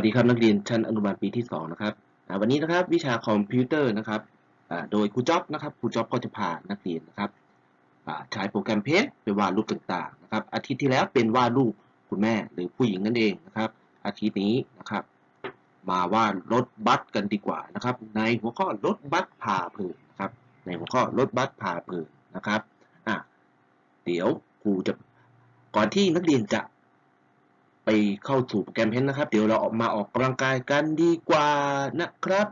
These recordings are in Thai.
วัสดีครับนักเรียนชั้นอนุบาลปีที่สองนะครับวันนี้นะครับวิชาคอมพิวเตอร์นะครับโดยครูจ๊อบนะครับครูจ๊อบก็จะพานักเรียนนะครับใช้โปรแกรมเพจไปวาดรูปต่างๆนะครับอาทิตย์ที่แล้วเป็นวาดรูปคุณแม่หรือผู้หญิงนั่นเองนะครับอาทิตย์นี้นะครับ มาวาดรถบัสกันดีกว่านะครับ ในหัวข้อรถบัสผ่าเพลินนะครับในหัวข้อรถบัสผ่าเพลินนะครับอะเดี๋ยวครูจะก่อนที่นักเรียนจะ เข้าสู่โปรแกรมเพนนะครับ เดี๋ยวเราออกมาออกกำลังกายกันดีกว่านะครับ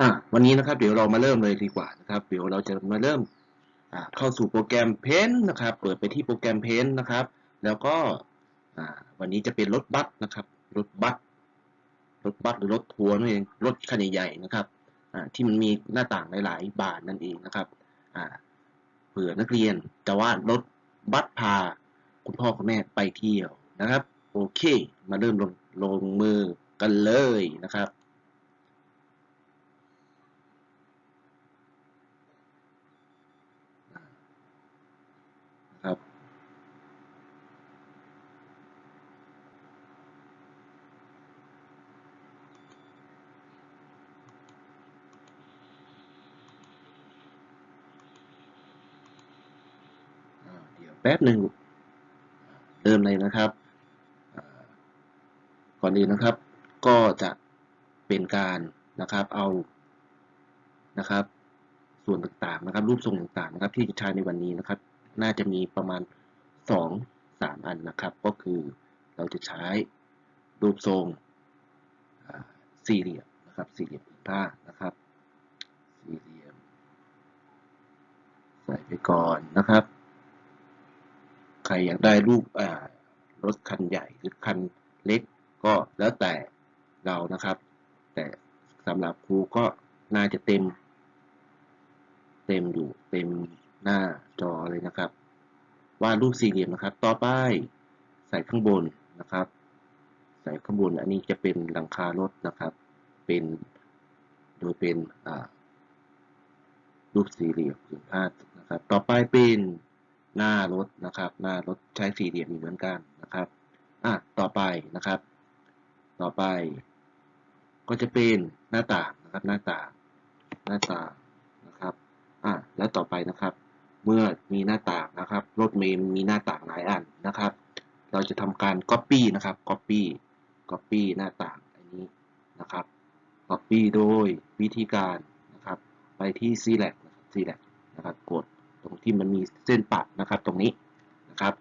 อะวันนี้นะครับเดี๋ยวเรามาเริ่มเลยดีกว่านะครับ เดี๋ยวเราจะมาเริ่มอ่าเข้าสู่โปรแกรมเพนนะครับ เปิดไปที่โปรแกรมเพนนะครับ แล้วก็อ่าวันนี้จะเป็นรถบัสนะครับ รถบัส รถบัสหรือรถทัวร์นั่นเอง รถคันใหญ่ๆนะครับอ่าที่มันมีหน้าต่างหลายๆ บานนั่นเองนะครับอ่าเผื่อนักเรียนจะว่ารถบัสพาคุณพ่อคุณแม่ไปเที่ยวนะครับ โอเค มาเริ่มลงลงมือกันเลยนะครับครับ แป๊บหนึ่งเริ่มเลยนะครับก่อนอื่นนะครับ ก็จะเป็นการนะครับเอานะครับ ส่วนต่างๆนะครับ รูปทรงต่างๆนะครับ ที่จะใช้ในวันนี้นะครับ น่าจะมีประมาณสองสามอันนะครับ ก็คือเราจะใช้รูปทรงสี่เหลี่ยมนะครับ สี่เหลี่ยมผืนผ้านะครับ สี่เหลี่ยม ใส่ไปก่อนนะครับ ใครอยากได้รูปรถคันใหญ่หรือคันเล็กก็แล้วแต่เรานะครับ แต่สำหรับครูก็น่าจะเต็ม เต็มอยู่เต็มหน้าจอเลยนะครับวาดรูปสี่เหลี่ยมนะครับ ต่อไปใส่ข้างบนนะครับ ใส่ข้างบนอันนี้จะเป็นหลังคารถนะครับ เป็นโดยเป็นรูปสี่เหลี่ยมผืนผ้านะครับ ต่อไปเป็น หน้ารถนะครับ หน้ารถใช้สี่เหลี่ยมเหมือนกันนะครับอะต่อไปนะครับ ต่อไป ก็จะเป็นหน้าต่างนะครับ หน้าต่างหน้าต่างนะครับอะแล้วต่อไปนะครับ เมื่อมีหน้าต่างนะครับ รถเมล์มีหน้าต่างหลายอันนะครับ เราจะทำการ Copy นะครับ Copy Copy หน้าต่างอันนี้นะครับ Copy โดยวิธีการนะครับ ไปที่ select นะครับ select นะครับกด รงที่มันมีเส้นปัดนะครับ ตรงนี้นะครับ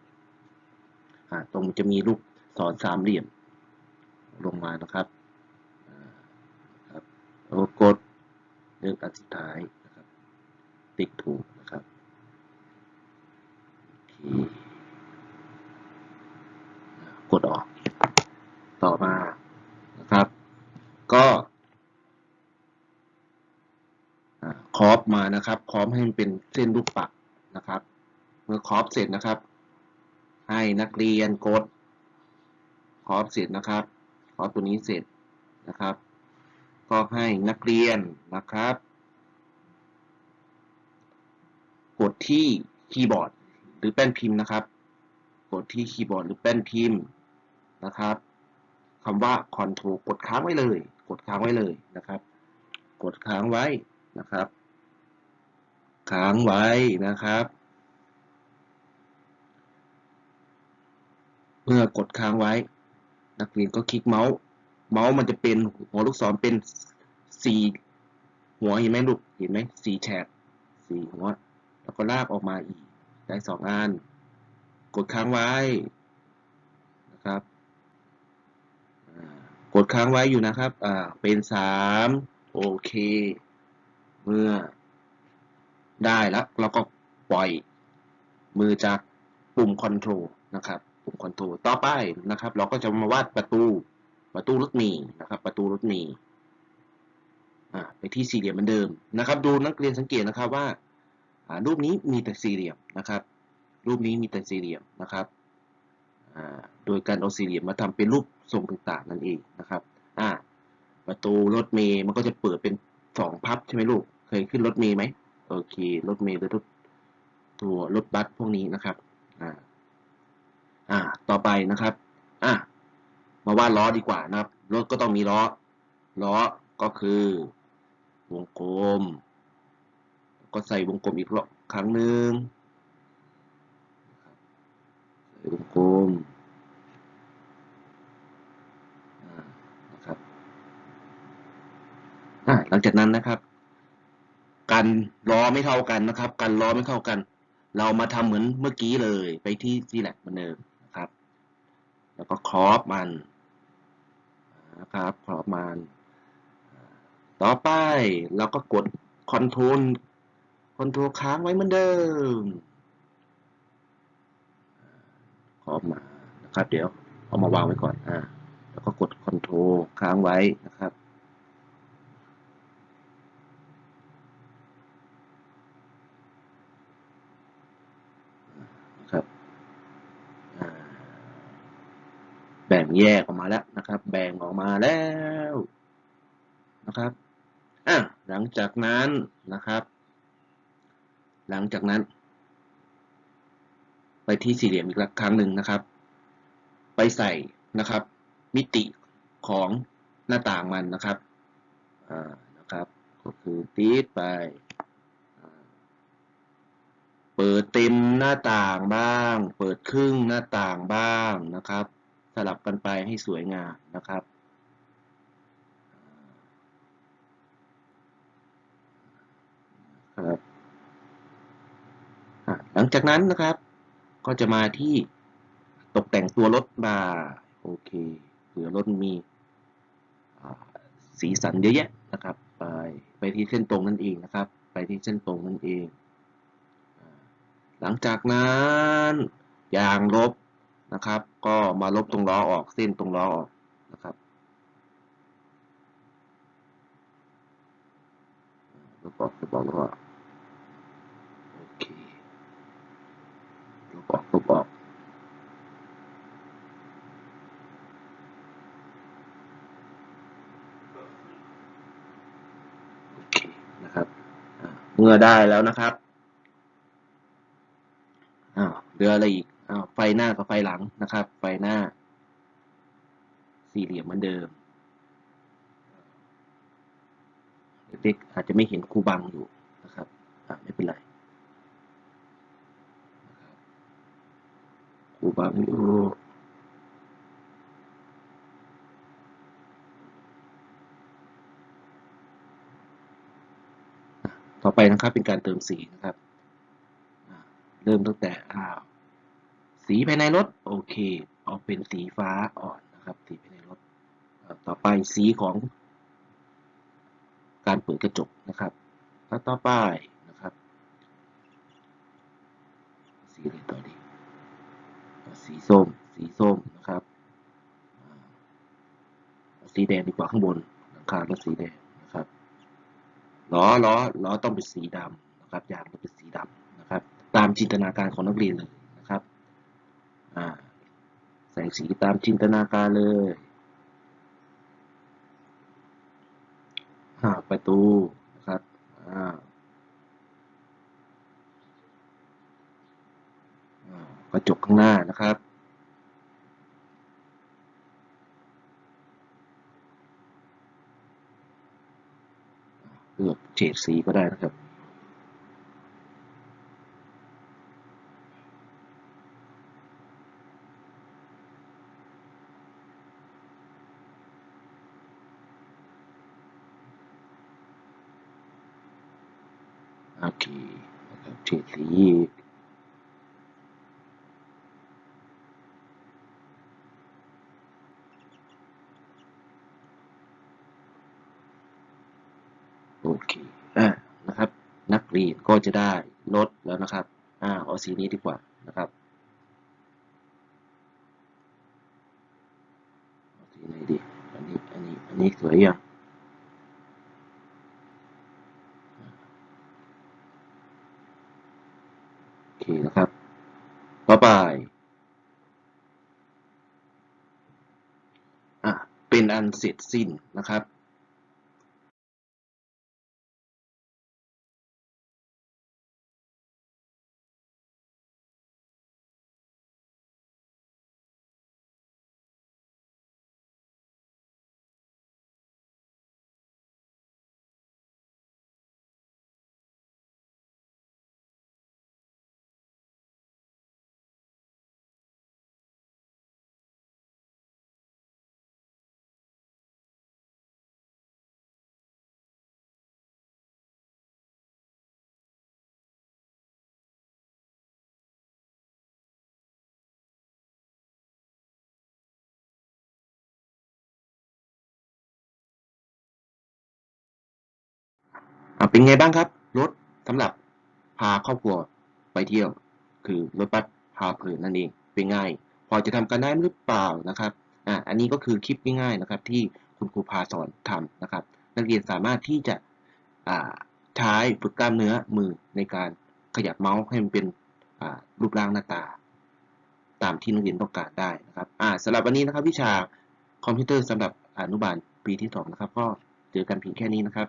ตรงจะมีรูปศรสามเหลี่ยมลงมานะครับครับแล้วกดเลือกอันสุดท้ายนะครับ ติ๊กถูกนะครับกดออก ต่อมานะครับ ก็ครอปมานะครับครอปให้มันเป็นเส้นรูปปัก นะครับ เมื่อครอปเสร็จนะครับ ให้นักเรียนกดครอปเสร็จนะครับครอปตัวนี้เสร็จนะครับ ก็ให้นักเรียนนะครับ กดที่คีย์บอร์ดหรือแป้นพิมพ์นะครับ กดที่คีย์บอร์ดหรือแป้นพิมพ์นะครับคำว่า Ctrl กดค้างไว้เลย กดค้างไว้เลยนะครับ กดค้างไว้นะครับ ค้างไว้นะครับ เมื่อกดค้างไว้ นักเรียนก็คลิกเมาส์ เมาส์มันจะเป็นหัวลูกศรเป็นสี่หัวเห็นไหมลูกเห็นไหมสี่แฉกสี่หัว แล้วก็ลากออกมาอีก ได้สองอัน กดค้างไว้นะครับกดค้างไว้อยู่นะครับ อ่า เป็นสามโอเค เมื่อ ได้แล้วเราก็ปล่อยมือจากปุ่มคอนโทรลนะครับปุ่มคอนโทรลต่อไปนะครับ เราก็จะมาวาดประตูประตูรถเมล์นะครับ ประตูรถเมล์อ่าไปที่สี่เหลี่ยมเหมือนเดิมนะครับ ดูนักเรียนสังเกตนะครับว่าอ่ารูปนี้มีแต่สี่เหลี่ยมนะครับ รูปนี้มีแต่สี่เหลี่ยมนะครับอ่าโดยการเอาสี่เหลี่ยมมาทำเป็นรูปทรงต่างๆนั่นเองนะครับอ่าประตูรถเมล์มันก็จะเปิดเป็นสองพับใช่ไหมลูกเคยขึ้นรถเมล์ไหม โอเครถเมล์หรือรถตัวรถบัสพวกนี้นะครับอ่าอ่าต่อไปนะครับอะมาวาดล้อดีกว่านะครับ รถก็ต้องมีล้อ ล้อก็คือวงกลม ก็ใส่วงกลมอีกรอบครั้งหนึ่งใส่วงกลมอ่านะครับอ่าหลังจากนั้นนะครับ กันล้อไม่เท่ากันนะครับ กันล้อไม่เท่ากัน เรามาทำเหมือนเมื่อกี้เลยไปที่ซีแหลกเหมือนเดิมนะครับ แล้วก็ครอปมันนะครับครอปมันต่อไปเราก็กดคอนโทรลคอนโทรลค้างไว้เหมือนเดิมครอปมานะครับ เดี๋ยวเอามาวางไว้ก่อนอ่าแล้วก็กดคอนโทรลค้างไว้นะครับ งแยกออกมาแล้วนะครับ แบ่งออกมาแล้วนะครับอะหลังจากนั้นนะครับ หลังจากนั้น ไปที่สี่เหลี่ยมอีกครั้งหนึ่งนะครับ ไปใส่นะครับ มิติของหน้าต่างมันนะครับอ่านะครับ ก็คือตีดไปเปิดเต็มหน้าต่างบ้าง เปิดครึ่งหน้าต่างบ้างนะครับ สลับกันไปให้สวยงามนะครับ ครับหลังจากนั้นนะครับ ก็จะมาที่ตกแต่งตัวรถบาร์โอเคเผื่อรถมีสีสันเยอะแยะนะครับ ไปไปที่เส้นตรงนั่นเองนะครับ ไปที่เส้นตรงนั่นเอง หลังจากนั้นยางลบ นะครับ ก็มาลบตรงล้อออกเส้นตรงล้อออกนะครับลบออกลบออกลบออกโอเคลบออกลบออกโอเคนะครับเมื่อได้แล้วนะครับอ้าวเหลืออะไรอีก ไฟหน้ากับไฟหลังนะครับ ไฟหน้า สี่เหลี่ยมเหมือนเดิมเด็กๆอาจจะไม่เห็นคูบังอยู่นะครับไม่เป็นไรครูบังอยู่ต่อไปนะครับเป็นการเติมสีนะครับ เริ่มตั้งแต่อ้าว สีภายในรถโอเคเอาเป็นสีฟ้าอ่อนนะครับ สีภายในรถต่อไปสีของ การเปิดกระจกนะครับแล้วต่อไปนะครับ สีอะไรต่อดีสีส้ม สีส้มนะครับสีแดงดีกว่าข้างบนหลังคาก็สีแดงนะครับล้อล้อล้อต้องเป็นสีดำนะครับยางต้องเป็นสีดำนะครับ ตามจินตนาการของนักเรียนเลย ใส่สีตามจินตนาการเลยอ่าประตูนะครับอ่าอกระจกข้างหน้านะครับเลือกเฉดสีก็ได้นะครับ โอเคนะครับเฉดสี โอเคอ่านะครับ นักเรียนก็จะได้ลดแล้วนะครับอ่าเอาสีนี้ดีกว่านะครับเอาสีไหนดีอันนี้อันนี้อันนี้สวยยังโอเคนะครับ ต่อไปอะเป็นอันเสร็จสิ้นนะครับ เป็นไงบ้างครับรถสำหรับพาครอบครัวไปเที่ยว คือรถบัสพาเพลินนั่นเองเป็นง่าย พอจะทำกันได้หรือเปล่านะครับอะอันนี้ก็คือคลิปง่ายๆนะครับ ที่คุณครูพาสอนทำนะครับ นักเรียนสามารถที่จะใช้ฝึกกล้ามเนื้อมือในการขยับเมาส์ให้มันเป็นรูปร่างหน้าตา ตามที่นักเรียนต้องการได้นะครับอ่าสำหรับวันนี้นะครับวิชาคอมพิวเตอร์สำหรับอนุบาลปีที่สองนะครับก็เจอกันเพียงแค่นี้นะครับ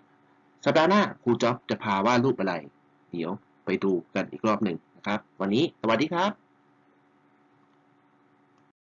สัปดาห์หน้าครูจ๊อบจะพาวาดรูปอะไร เดี๋ยวไปดูกันอีกรอบหนึ่งนะครับ วันนี้สวัสดีครับ